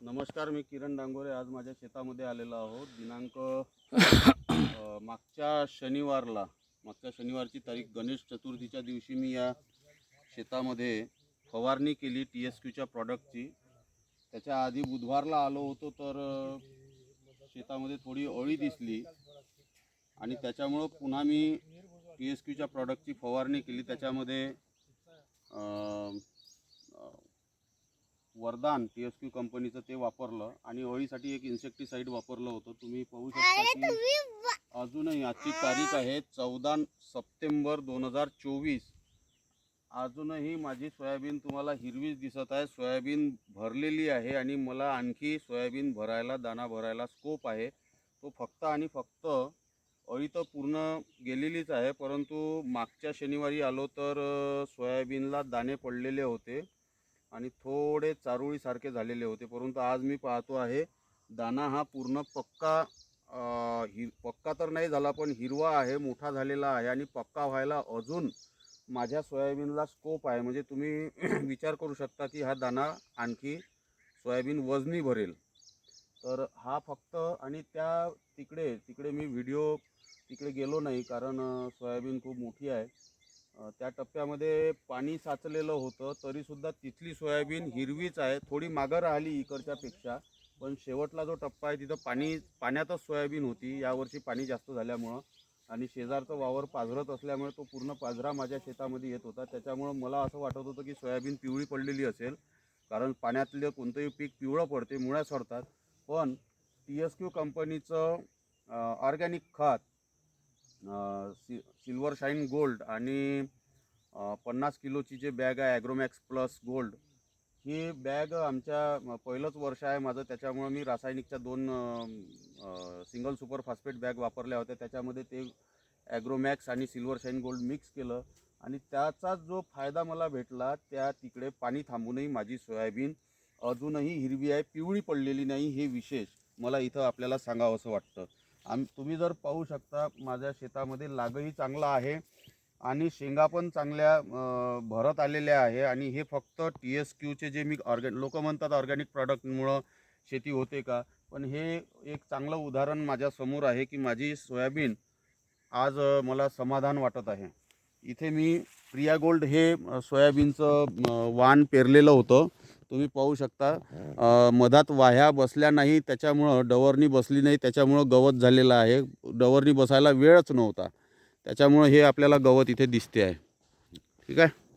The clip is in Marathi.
नमस्कार मी किरण डांगोरे. आज माझ्या शेतामध्ये आलेलो आहोत. दिनांक मागच्या शनिवारला मागच्या शनिवारची तारीख गणेश चतुर्थीच्या दिवशी मी या शेतामध्ये फवारणी केली टी एस क्यूच्या प्रॉडक्टची. त्याच्या आधी बुधवारला आलो होतो तर शेतामध्ये थोडी अळी दिसली आणि त्याच्यामुळं पुन्हा मी टी एस क्यूच्या प्रॉडक्टची फवारणी केली. त्याच्यामध्ये वरदान टी एस क्यू कंपनीचं ते वापरलं आणि अळीसाठी एक इन्सेक्टिसाईड वापरलं होतं. तुम्ही पाहू शकता की अजूनही आजची तारीख आहे चौदा सप्टेंबर दोन हजार चोवीस. अजूनही माझी सोयाबीन तुम्हाला हिरवीच दिसत आहे. सोयाबीन भरलेली आहे आणि मला आणखी सोयाबीन भरायला दाना भरायला स्कोप आहे. तो फक्त आणि फक्त अळी तर पूर्ण गेलेलीच आहे परंतु मागच्या शनिवारी आलो तर सोयाबीनला दाणे पडलेले होते. आणि थोडे चारोळीसारखे झालेले होते. परंतु आज मी पाहतो आहे दाना हा पूर्ण पक्का हि पक्का तर नाही झाला पण हिरवा आहे मोठा झालेला आहे आणि पक्का व्हायला अजून माझ्या सोयाबीनला स्कोप आहे. म्हणजे तुम्ही विचार करू शकता की हा दाना आणखी सोयाबीन वजनी भरेल. तर हा फक्त आणि त्या तिकडे तिकडे मी व्हिडिओ तिकडे गेलो नाही कारण सोयाबीन खूप मोठी आहे. त्या टप्प्यामध्ये पाणी साचलेलं होतं तरीसुद्धा तिथली सोयाबीन हिरवीच आहे. थोडी मागं राहिली इकडच्यापेक्षा पण शेवटला जो टप्पा आहे तिथं पाणी पाण्यातच सोयाबीन होती. यावर्षी पाणी जास्त झाल्यामुळं आणि शेजारचं वावर पाझरत असल्यामुळे तो पूर्ण पाझरा माझ्या शेतामध्ये येत होता. त्याच्यामुळं मला असं वाटत होतं की सोयाबीन पिवळी पडलेली असेल कारण पाण्यातलं कोणतंही पीक पिवळं पडते मुळ्या सरतात पण टी एस क्यू कंपनीचं ऑर्गॅनिक खत सि सिल्वर शाईन गोल्ड आणि पन्नास किलोची जे बॅग आहे ॲग्रोमॅक्स प्लस गोल्ड ही बॅग आमच्या पहिलंच वर्ष आहे माझं. त्याच्यामुळं मी रासायनिकच्या दोन सिंगल सुपर फॉस्फेट बॅग वापरल्या होत्या. त्याच्यामध्ये ते ॲग्रोमॅक्स आणि सिल्वर शाईन गोल्ड मिक्स केलं आणि त्याचा जो फायदा मला भेटला त्या तिकडे पाणी थांबूनही माझी सोयाबीन अजूनही हिरवी आहे पिवळी पडलेली नाही हे विशेष मला इथं आपल्याला सांगावं असं वाटतं. आम तुम्ही जर पाहू शकता माझ्या शेतामध्ये लागही चांगला आहे आणि शेंगा पण चांगल्या भरत आलेल्या आहे आणि हे फक्त टी एस क्यूचे जे मी ऑर्गॅन लोक म्हणतात ऑर्गॅनिक प्रॉडक्टमुळं शेती होते का? पण हे एक चांगलं उदाहरण माझ्यासमोर आहे की माझी सोयाबीन आज मला समाधान वाटत आहे. इथे मी प्रिया गोल्ड हे सोयाबीनचं वाण पेरलेलं होतं. तुम्ही पाहू शकता. मधात वाह्या बसल्या नाही त्याच्यामुळं डवरणी बसली नाही त्याच्यामुळं गवत झालेलं आहे. डवरणी बसायला वेळच नव्हता. त्याच्यामुळं हे आपल्याला गवत इथे दिसते आहे. ठीक आहे?